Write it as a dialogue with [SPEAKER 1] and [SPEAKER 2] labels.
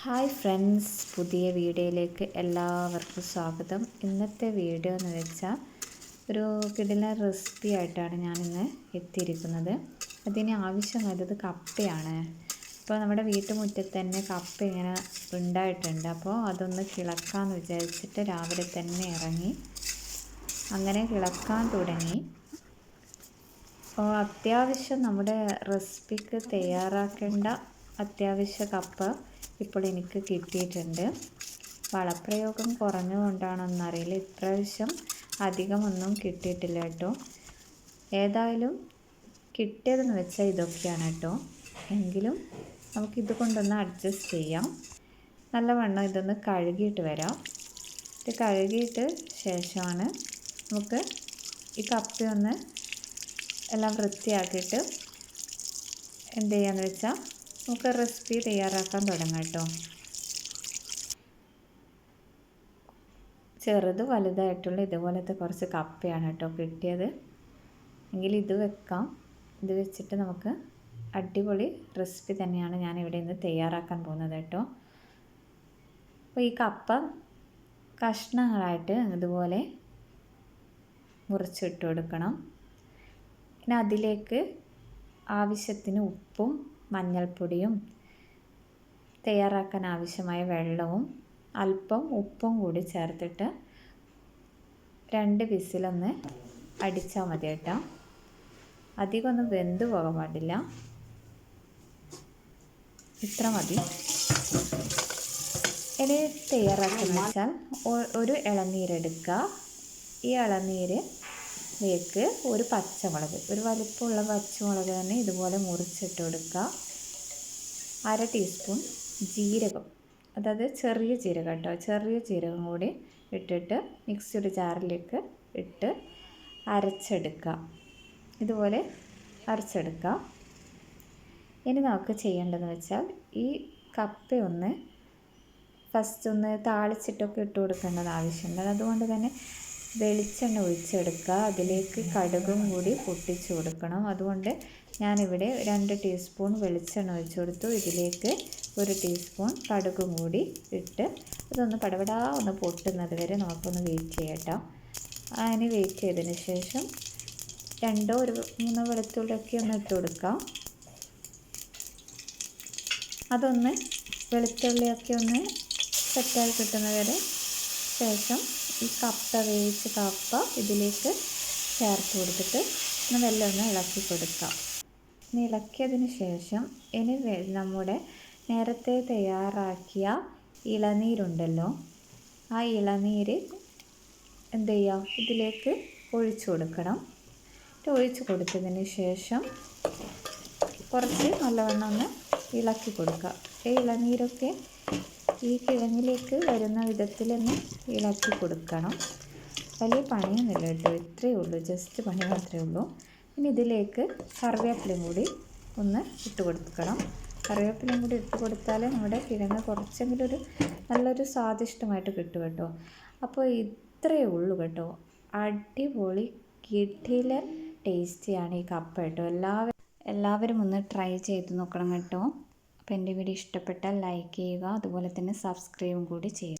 [SPEAKER 1] Hi friends പുതിയ വീഡിയോയിലേക്ക് എല്ലാവർക്കും സ്വാഗതം. ഇന്നത്തെ വീഡിയോ എന്ന് വെച്ചാൽ ഒരു കിടില റെസിപ്പി ആയിട്ടാണ് ഞാനിന്ന് എത്തിയിരിക്കുന്നത്. അതിന് ആവശ്യമായത് കപ്പയാണ്. അപ്പോൾ നമ്മുടെ വീട്ടുമുറ്റത്ത് തന്നെ കപ്പ ഇങ്ങനെ ഉണ്ടായിട്ടുണ്ട്. അപ്പോൾ അതൊന്ന് കിളക്കാമെന്ന് വിചാരിച്ചിട്ട് രാവിലെ തന്നെ ഇറങ്ങി. അങ്ങനെ കിളക്കാൻ തുടങ്ങി. അപ്പോൾ അത്യാവശ്യം നമ്മുടെ റെസിപ്പിക്ക് തയ്യാറാക്കേണ്ട അത്യാവശ്യ കപ്പ് ഇപ്പോൾ എനിക്ക് കിട്ടിയിട്ടുണ്ട്. വളപ്രയോഗം കുറഞ്ഞുകൊണ്ടാണെന്നറിയില്ല ഇപ്രാവശ്യം അധികമൊന്നും കിട്ടിയിട്ടില്ല കേട്ടോ. ഏതായാലും കിട്ടിയതെന്ന് വെച്ചാൽ ഇതൊക്കെയാണ് കേട്ടോ. എങ്കിലും നമുക്കിത് കൊണ്ടൊന്ന് അഡ്ജസ്റ്റ് ചെയ്യാം. നല്ലവണ്ണം ഇതൊന്ന് കഴുകിയിട്ട് വരാം. ഇത് കഴുകിയിട്ട് ശേഷമാണ് നമുക്ക് ഈ കപ്പി ഒന്ന് എല്ലാം വൃത്തിയാക്കിയിട്ട് എന്ത് ചെയ്യാന്ന് വെച്ചാൽ നമുക്ക് റെസിപ്പി തയ്യാറാക്കാൻ തുടങ്ങാം കേട്ടോ. ചെറുത് വലുതായിട്ടുള്ള ഇതുപോലത്തെ കുറച്ച് കപ്പയാണ് കേട്ടോ കിട്ടിയത്. എങ്കിൽ ഇത് വെക്കാം. ഇത് വെച്ചിട്ട് നമുക്ക് അടിപൊളി റെസിപ്പി തന്നെയാണ് ഞാൻ ഇവിടെ നിന്ന് തയ്യാറാക്കാൻ പോകുന്നത് കേട്ടോ. അപ്പോൾ ഈ കപ്പ കഷ്ണങ്ങളായിട്ട് ഇതുപോലെ മുറിച്ചിട്ട് കൊടുക്കണം. പിന്നെ അതിലേക്ക് ആവശ്യത്തിന് ഉപ്പും മഞ്ഞൾപ്പൊടിയും തയ്യാറാക്കാൻ ആവശ്യമായ വെള്ളവും അല്പം ഉപ്പും കൂടി ചേർത്തിട്ട് രണ്ട് വിസിലൊന്ന് അടിച്ചാൽ മതി കേട്ടോ. അധികം ഒന്ന് വെന്ത് പോകാൻ പാടില്ല. ഇത്ര മതി. ഇനി തയ്യാറാക്കുന്ന വെച്ചാൽ ഒരു ഇളനീരെടുക്കുക. ഈ ഇളനീര് ലേക്ക് ഒരു പച്ചമുളക് ഒരു വലിപ്പമുള്ള പച്ചമുളക് തന്നെ ഇതുപോലെ മുറിച്ചിട്ട് കൊടുക്കുക. അര ടീസ്പൂൺ ജീരകം അതായത് ചെറിയ ജീരകം കേട്ടോ ചെറിയ ജീരകം കൂടി ഇട്ടിട്ട് മിക്സിയുടെ ജാറിലേക്ക് ഇട്ട് അരച്ചെടുക്കുക. ഇതുപോലെ അരച്ചെടുക്കുക. ഇനി നമുക്ക് ചെയ്യേണ്ടതെന്ന് വെച്ചാൽ ഈ കപ്പ ഒന്ന് ഫസ്റ്റ് ഒന്ന് താളിച്ചിട്ടൊക്കെ ഇട്ട് കൊടുക്കേണ്ടത് ആവശ്യമുണ്ട്. അതുകൊണ്ട് തന്നെ വെളിച്ചെണ്ണ ഒഴിച്ചെടുക്കുക. അതിലേക്ക് കടുകും കൂടി പൊട്ടിച്ചു കൊടുക്കണം. അതുകൊണ്ട് ഞാനിവിടെ രണ്ട് ടീസ്പൂൺ വെളിച്ചെണ്ണ ഒഴിച്ചു കൊടുത്തു. ഇതിലേക്ക് ഒരു ടീസ്പൂൺ കടുകും കൂടി ഇട്ട് ഇതൊന്ന് പടപടാ ഒന്ന് പൊട്ടുന്നത് വരെ നമുക്കൊന്ന് വെയിറ്റ് ചെയ്യട്ടോ. അതിന് വെയിറ്റ് ചെയ്തതിന് ശേഷം രണ്ടോ ഒരു മൂന്നോ വെളുത്തുള്ളിയൊക്കെ ഒന്ന് ഇട്ട് കൊടുക്കാം. അതൊന്ന് വെളുത്തുള്ളിയൊക്കെ ഒന്ന് സെറ്റായി കിട്ടുന്ന വരെ ശേഷം ഈ കപ്പ വേവിച്ച കപ്പ ഇതിലേക്ക് ചേർത്ത് കൊടുത്തിട്ട് ഒന്ന് വെള്ളം ഒന്ന് ഇളക്കി കൊടുക്കാം. ഇളക്കിയതിന് ശേഷം ഇനി നമ്മുടെ നേരത്തെ തയ്യാറാക്കിയ ഇളനീരുണ്ടല്ലോ ആ ഇളനീര് എന്ത് ചെയ്യുക ഇതിലേക്ക് ഒഴിച്ചു കൊടുക്കണം. ഒഴിച്ചു കൊടുത്തതിന് ശേഷം കുറച്ച് നല്ലവണ്ണം ഒന്ന് ഇളക്കി കൊടുക്കുക. ഈ ഇളനീരൊക്കെ ഈ കിഴങ്ങിലേക്ക് വരുന്ന വിധത്തിൽ തന്നെ ഇളക്കി കൊടുക്കണം. വലിയ പണിയൊന്നുമില്ല കേട്ടോ. ഇത്രയേ ഉള്ളൂ. ജസ്റ്റ് പണി മാത്രമേ ഉള്ളൂ. ഇനി ഇതിലേക്ക് കറിവേപ്പിലയും കൂടി ഒന്ന് ഇട്ട് കൊടുക്കണം. കറിവേപ്പിലയും കൂടി ഇട്ട് കൊടുത്താൽ നമ്മുടെ കിഴങ്ങ് കുറച്ചെങ്കിലും ഒരു നല്ലൊരു സ്വാദിഷ്ടമായിട്ട് കിട്ടും കേട്ടോ. അപ്പോൾ ഇത്രയേ ഉള്ളൂ കേട്ടോ. അടിപൊളി കിടിലൻ ടേസ്റ്റിയാണ് ഈ കപ്പ കേട്ടോ. എല്ലാവരും എല്ലാവരും ഒന്ന് ട്രൈ ചെയ്ത് നോക്കണം കേട്ടോ. അപ്പോൾ എന്റെ വീഡിയോ ഇഷ്ടപ്പെട്ടാൽ ലൈക്ക് ചെയ്യുക അതുപോലെ തന്നെ സബ്സ്ക്രൈബും കൂടി ചെയ്യുക.